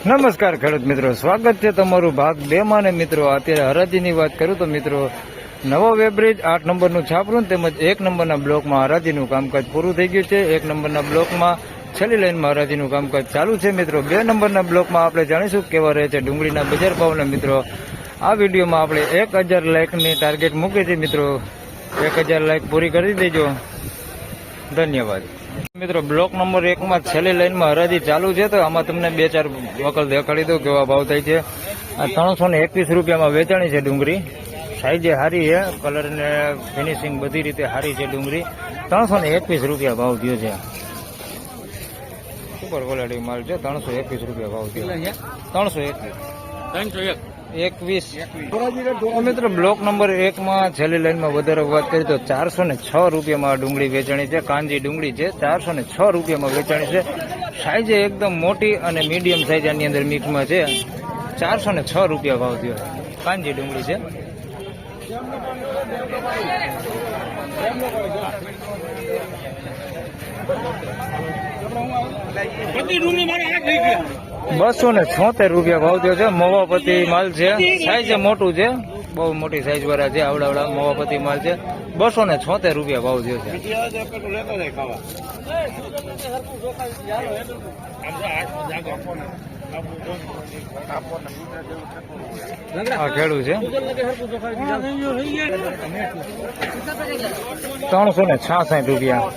નમસ્કાર ખેડૂત મિત્રો, સ્વાગત છે તમારું ભાગ બે માં ને મિત્રો, અત્યારે હરાજીની વાત કરું તો મિત્રો, નવો વેબ્રિજ આઠ નંબરનું છાપરું તેમજ એક નંબરના બ્લોકમાં હરાજીનું કામકાજ પૂરું થઈ ગયું છે. એક નંબરના બ્લોકમાં છેલ્લી લાઈનમાં હરાજીનું કામકાજ ચાલુ છે મિત્રો. બે નંબરના બ્લોકમાં આપણે જાણીશું કેવા રહે છે ડુંગળીના બજાર ભાવના મિત્રો. આ વિડીયોમાં આપણે એક હજાર લાઇકની ટાર્ગેટ મૂકી છે મિત્રો. એક હજાર લાઇક પૂરી કરી દેજો. ધન્યવાદ. મિત્રો બ્લોક નંબર એકમાં છેલ્લી લાઈનમાં હરાજી ચાલુ છે, તો આમાં તમને બે ચાર વકલ દેખાડી દઉં કેવા ભાવ થાય છે. આ ત્રણસો ને એકવીસ રૂપિયામાં વેચાણી છે ડુંગળી. સાઈઝે સારી છે કલર ને ફિનિશિંગ બધી રીતે સારી છે ડુંગળી. ત્રણસો ને એકવીસ રૂપિયા ભાવ થયો છે. સુપર ક્વોલિટી માલ છે, ત્રણસો એકવીસ રૂપિયા ભાવ થયો. ત્રણસો એકવીસ. ત્રણસો એક. એકવીસ. મિત્ર બ્લોક નંબર એકમાં છેલ્લી લાઈનમાં વધારે વાત કરીએ તો ચારસો ને છ રૂપિયામાં ડુંગળી વેચાણી છે. કાંજી ડુંગળી છે ચારસો ને છ રૂપિયામાં વેચાણી છે. સાઈઝ એકદમ મોટી અને મીડિયમ સાઈઝ આની અંદર મિક્સમાં છે. ચારસો ને છ રૂપિયા ભાવ થયો. કાંજી ડુંગળી છે. બધી ડુંગળી મારે બસો ને છોતેર રૂપિયા ભાવ થયો છે. મોવાપતિ માલ છે. સાઈઝ મોટું છે. બહુ મોટી સાઈઝ વાળા છે, આવડાવડા મોવાપતિ માલ છે. બસો ને છોતેર રૂપિયા ભાવ થયો છે. આ ખેડૂત છે. ત્રણસો ને છાસઠ રૂપિયા.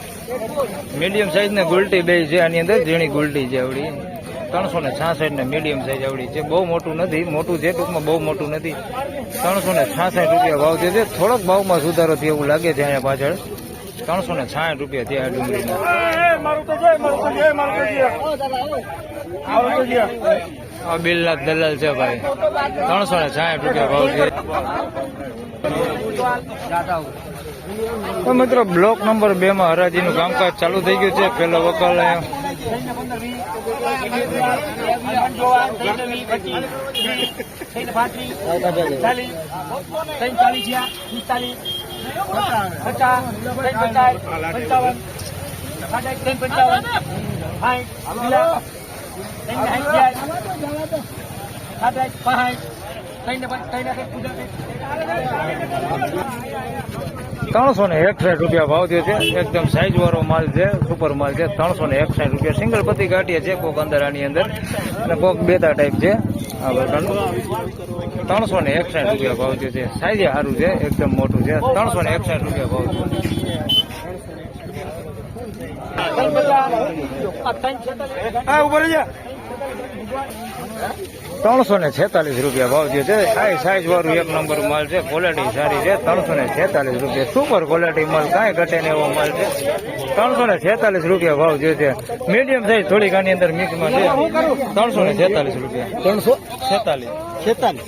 મીડિયમ સાઈઝ ને ગુલટી બે છે, આની અંદર ઝીણી ગુલટી છે, આવડી. ત્રણસો ને છાસઠ ને મીડિયમ સાઈઝ આવડી છે. બહુ મોટું નથી મોટું છે ટૂંકમાં બહુ મોટું નથી. ત્રણસો ને છાસઠ રૂપિયા ભાવ થયો છે થોડોક ભાવમાં સુધારો થયો એવું લાગે છે અહીંયા પાછળ. ત્રણસો ને છાસઠ રૂપિયા થયા આ ડુંગળીના. બિલના દલાલ છે ભાઈ. ત્રણસો ને છાસઠ રૂપિયા ભાવ છે. મિત્રો બ્લોક નંબર બે માં હરાજીનું કામકાજ ચાલુ થઈ ગયું છે. પેલો વકલ થઈને પંદરમી જોવા થઈને વી પચીસ થઈને પાંત્રીસ ચાલીસ થઈને ચાલીસિયા પિસ્તાલીસ પચાસ થઈને પચાસ પંચાવન સાડા થઈને પંચાવન સાઠ થઈને સાઠ સાડા પાંચ થઈને થઈને પૂજા ત્રણસો ને એકસાઠ રૂપિયા ભાવ થયો છે. એકદમ સાઈઝ વાળો માલ છે સુપર માલ છે. ત્રણસો ને એકસાઠ રૂપિયા. સિંગલ પતિ ગાંઠિયા છે કોક અંદર આની અંદર. અને કોક બેતા ટાઈપ છે. આ પ્રકારનું ત્રણસો ને એકસાઠ રૂપિયા ભાવ થયો છે. સાઈઝે સારું છે, એકદમ મોટું છે. ત્રણસો ને એકસાઠ રૂપિયા ભાવ થયો ઉપર ત્રણસો ને છેતાલીસ રૂપિયા ભાવ જે છે સાઈ સાઈઝ વાળું એક નંબર માલ છે. ક્વોલિટી સારી છે. ત્રણસો ને છેતાલીસ રૂપિયા. સુપર ક્વોલિટી માલ. કાંઈ ઘટે ને એવો માલ છે. ત્રણસો ને છેતાલીસ રૂપિયા ભાવ જે છે મીડિયમ સાઈઝ થોડીક આની અંદર મિક્સમાં છે. ત્રણસો ને છેતાલીસ રૂપિયા. ત્રણસો? છેતાલીસ. છેતાલીસ.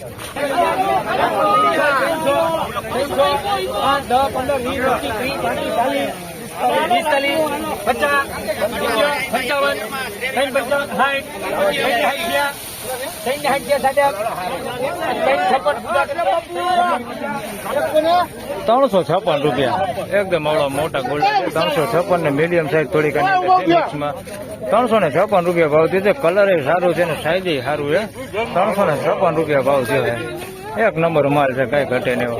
ત્રણસો છપ્પન રૂપિયા. એકદમ આવડો મોટા ગોલ્ડ ત્રણસો છપ્પન ને મીડિયમ સાઈઝ થોડીક મિક્સમાં ત્રણસો ને છપ્પન રૂપિયા ભાવ છે. કલર એ સારું છે ને સાઈઝ સારું છે. ત્રણસો ને છપ્પન રૂપિયા ભાવ છે. એક નંબર માલ છે, કઈ ઘટે ને એવો.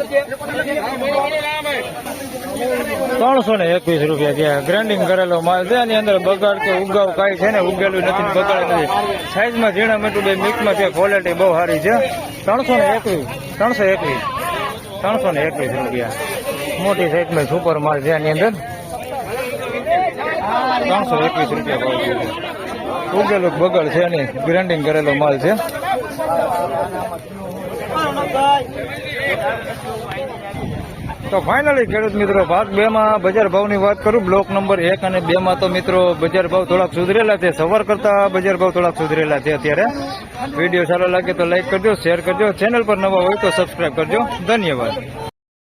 ત્રણસો ને એકવીસ રૂપિયા છે ગ્રાઇન્ડિંગ કરેલો માલ છે. એની અંદર બગાડ કે ઉગાવ કાંઈ છે ને, ઉગેલું નથી બગાડ નથી. સાઈઝમાં ઝીણા મીઠું બે મિક્સમાં છે. ક્વોલિટી બહુ સારી છે. ત્રણસો ને એકવીસ, ત્રણસો એકવીસ, ત્રણસો ને એકવીસ રૂપિયા. મોટી સાઈઝમાં સુપર માલ છે એની અંદર. ત્રણસો એકવીસ રૂપિયા ભાવ છે. ઉગેલું બગડ છે એની ગ્રાઇન્ડિંગ કરેલો માલ છે. તો ફાઇનલી ખેડૂત મિત્રો ભાગ બે માં બજાર ભાવની વાત કરું બ્લોક નંબર એક અને બે માં તો મિત્રો બજાર ભાવ થોડાક સુધરેલા છે. સવાર કરતા બજાર ભાવ થોડાક સુધરેલા છે અત્યારે. વીડિયો સારો લાગે તો લાઈક કરજો શેર કરજો. ચેનલ પર નવા હોય તો સબસ્ક્રાઈબ કરજો. ધન્યવાદ.